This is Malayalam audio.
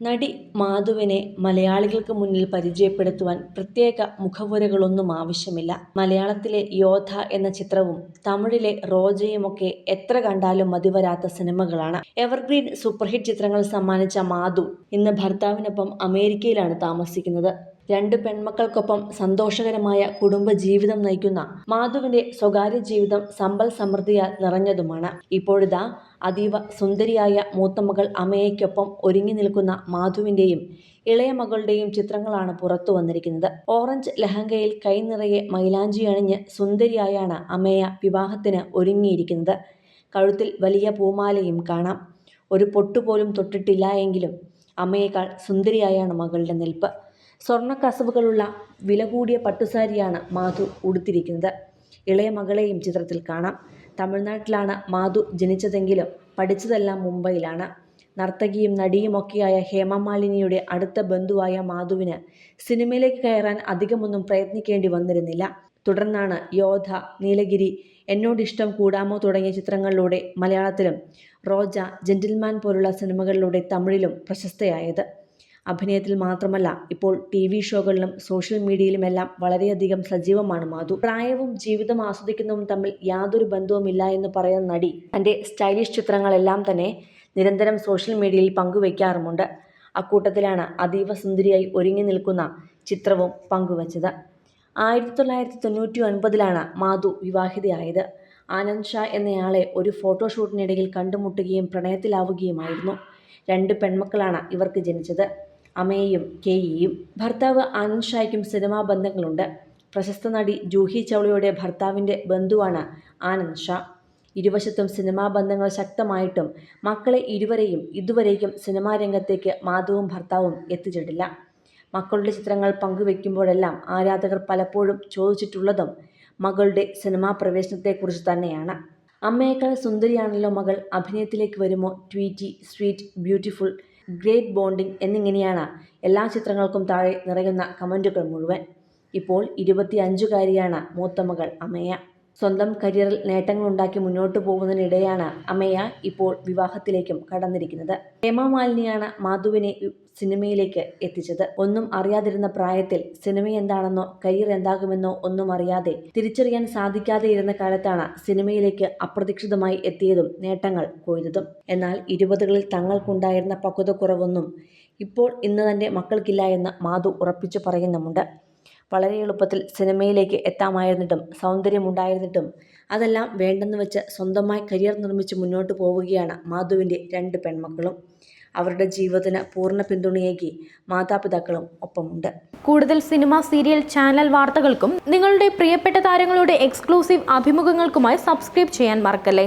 നടി മാധുവിനെ മലയാളികൾക്ക് മുന്നിൽ പരിചയപ്പെടുത്തുവാൻ പ്രത്യേക മുഖവുരകളൊന്നും ആവശ്യമില്ല. മലയാളത്തിലെ യോധ എന്ന ചിത്രവും തമിഴിലെ റോജയുമൊക്കെ എത്ര കണ്ടാലും മതിവരാത്ത സിനിമകളാണ്. എവർഗ്രീൻ സൂപ്പർഹിറ്റ് ചിത്രങ്ങൾ സമ്മാനിച്ച മാധു ഇന്ന് ഭർത്താവിനൊപ്പം അമേരിക്കയിലാണ് താമസിക്കുന്നത്. രണ്ട് പെൺമക്കൾക്കൊപ്പം സന്തോഷകരമായ കുടുംബജീവിതം നയിക്കുന്ന മാധുവിന്റെ സ്വകാര്യ ജീവിതം സമ്പൽ സമൃദ്ധിയാൽ നിറഞ്ഞതുമാണ്. ഇപ്പോഴിതാ അതീവ സുന്ദരിയായ മൂത്തമകൾ അമയയ്ക്കൊപ്പം ഒരുങ്ങി നിൽക്കുന്ന മാധുവിന്റെയും ഇളയ മകളുടെയും ചിത്രങ്ങളാണ് പുറത്തു വന്നിരിക്കുന്നത് ഓറഞ്ച് ലഹങ്കയിൽ കൈനിറയെ മൈലാഞ്ചി അണിഞ്ഞ് സുന്ദരിയായാണ് അമയ വിവാഹത്തിന് ഒരുങ്ങിയിരിക്കുന്നത്. കഴുത്തിൽ വലിയ പൂമാലയും കാണാം. ഒരു പൊട്ടുപോലും തൊട്ടിട്ടില്ല എങ്കിലും അമ്മയേക്കാൾ സുന്ദരിയായാണ് മകളുടെ നിൽപ്പ്. സ്വർണക്കസവുകളുള്ള വില കൂടിയ പട്ടുസാരിയാണ് മാധു ഉടുത്തിരിക്കുന്നത്. ഇളയ മകളെയും ചിത്രത്തിൽ കാണാം. തമിഴ്നാട്ടിലാണ് മാധു ജനിച്ചതെങ്കിലും പഠിച്ചതെല്ലാം മുംബൈയിലാണ്. നർത്തകിയും നടിയുമൊക്കെയായ ഹേമമാലിനിയുടെ അടുത്ത ബന്ധുവായ മാധുവിന് സിനിമയിലേക്ക് കയറാൻ അധികമൊന്നും പ്രയത്നിക്കേണ്ടി വന്നിരുന്നില്ല. തുടർന്നാണ് യോധ നീലഗിരി, എന്നോട് ഇഷ്ടം കൂടാമോ തുടങ്ങിയ ചിത്രങ്ങളിലൂടെ മലയാളത്തിലും റോജ, ജെന്റിൽമാൻ പോലുള്ള സിനിമകളിലൂടെ തമിഴിലും പ്രശസ്തയായത്. അഭിനയത്തിൽ മാത്രമല്ല ഇപ്പോൾ ടി വി ഷോകളിലും സോഷ്യൽ മീഡിയയിലുമെല്ലാം വളരെയധികം സജീവമാണ് മാധു. പ്രായവും ജീവിതം ആസ്വദിക്കുന്നതും തമ്മിൽ യാതൊരു ബന്ധവുമില്ല എന്ന് പറയുന്ന നടി തന്റെ സ്റ്റൈലിഷ് ചിത്രങ്ങളെല്ലാം തന്നെ നിരന്തരം സോഷ്യൽ മീഡിയയിൽ പങ്കുവയ്ക്കാറുമുണ്ട് അക്കൂട്ടത്തിലാണ് അതീവ സുന്ദരിയായി ഒരുങ്ങി നിൽക്കുന്ന ചിത്രവും പങ്കുവച്ചത്. ആയിരത്തി തൊള്ളായിരത്തി തൊണ്ണൂറ്റി ഒൻപതിലാണ് മാധു വിവാഹിതയായത്. ആനന്ദ് ഷാ എന്നയാളെ ഒരു ഫോട്ടോഷൂട്ടിനിടയിൽ കണ്ടുമുട്ടുകയും പ്രണയത്തിലാവുകയുമായിരുന്നു. രണ്ട് പെൺമക്കളാണ് ഇവർക്ക് ജനിച്ചത്. അമയയും കെയ്യിയും. ഭർത്താവ് ആനന്ദ് ഷായ്ക്കും സിനിമാ ബന്ധങ്ങളുണ്ട്. പ്രശസ്ത നടി ജൂഹി ചൗളയുടെ ഭർത്താവിന്റെ ബന്ധുവാണ് ആനന്ദ് ഷാ. ഇരുവശത്തും സിനിമാ ബന്ധങ്ങൾ ശക്തമായിട്ടും മക്കളെ ഇരുവരെയും ഇതുവരെയും സിനിമാ രംഗത്തേക്ക് മാധവും ഭർത്താവും എത്തിച്ചിട്ടില്ല. മക്കളുടെ ചിത്രങ്ങൾ പങ്കുവെക്കുമ്പോഴെല്ലാം ആരാധകർ പലപ്പോഴും ചോദിച്ചിട്ടുള്ളതും മകളുടെ സിനിമാ പ്രവേശനത്തെക്കുറിച്ച് തന്നെയാണ്. അമ്മയേക്കാൾ സുന്ദരിയാണല്ലോ മകൾ, അഭിനയത്തിലേക്ക് വരുമോ, tweety, sweet, beautiful, great bonding എന്നിങ്ങനെയാണ് എല്ലാ ചിത്രങ്ങൾക്കും താഴെ നിറയുന്ന കമന്റുകൾ മുഴുവൻ. ഇപ്പോൾ ഇരുപത്തിയഞ്ചുകാരിയാണ് മൂത്തമകൾ അമയ. സ്വന്തം കരിയറിൽ നേട്ടങ്ങളുണ്ടാക്കി മുന്നോട്ട് പോകുന്നതിനിടെയാണ് അമ്മയ ഇപ്പോൾ വിവാഹത്തിലേക്കും കടന്നിരിക്കുന്നത്. ഹേമമാലിനിയാണ് മാധുവിനെ സിനിമയിലേക്ക് എത്തിച്ചത്. ഒന്നും അറിയാതിരുന്ന പ്രായത്തിൽ സിനിമ എന്താണെന്നോ കരിയർ എന്താകുമെന്നോ ഒന്നും അറിയാതെ തിരിച്ചറിയാൻ സാധിക്കാതെ ഇരുന്ന കാലത്താണ് സിനിമയിലേക്ക് അപ്രതീക്ഷിതമായി എത്തിയതും നേട്ടങ്ങൾ കൊയ്തതും. എന്നാൽ ഇരുപതുകളിൽ തങ്ങൾക്കുണ്ടായിരുന്ന പക്വതക്കുറവൊന്നും ഇപ്പോൾ ഇന്ന് തന്റെ മക്കൾക്കില്ല എന്ന് മാധു ഉറപ്പിച്ചു പറയുന്നുമുണ്ട്. വളരെ എളുപ്പത്തിൽ സിനിമയിലേക്ക് എത്താമായിരുന്നിട്ടും സൗന്ദര്യമുണ്ടായിരുന്നിട്ടും അതെല്ലാം വേണ്ടെന്ന് വെച്ച് സ്വന്തമായി കരിയർ നിർമ്മിച്ച് മുന്നോട്ട് പോവുകയാണ് മാധുവിന്റെ രണ്ട് പെൺമക്കളും. അവരുടെ ജീവിതത്തിന് പൂർണ പിന്തുണയേകി മാതാപിതാക്കളും ഒപ്പമുണ്ട്. കൂടുതൽ സിനിമ, സീരിയൽ, ചാനൽ വാർത്തകൾക്കും നിങ്ങളുടെ പ്രിയപ്പെട്ട താരങ്ങളുടെ എക്സ്ക്ലൂസീവ് അഭിമുഖങ്ങൾക്കുമായി സബ്സ്ക്രൈബ് ചെയ്യാൻ മറക്കല്ലേ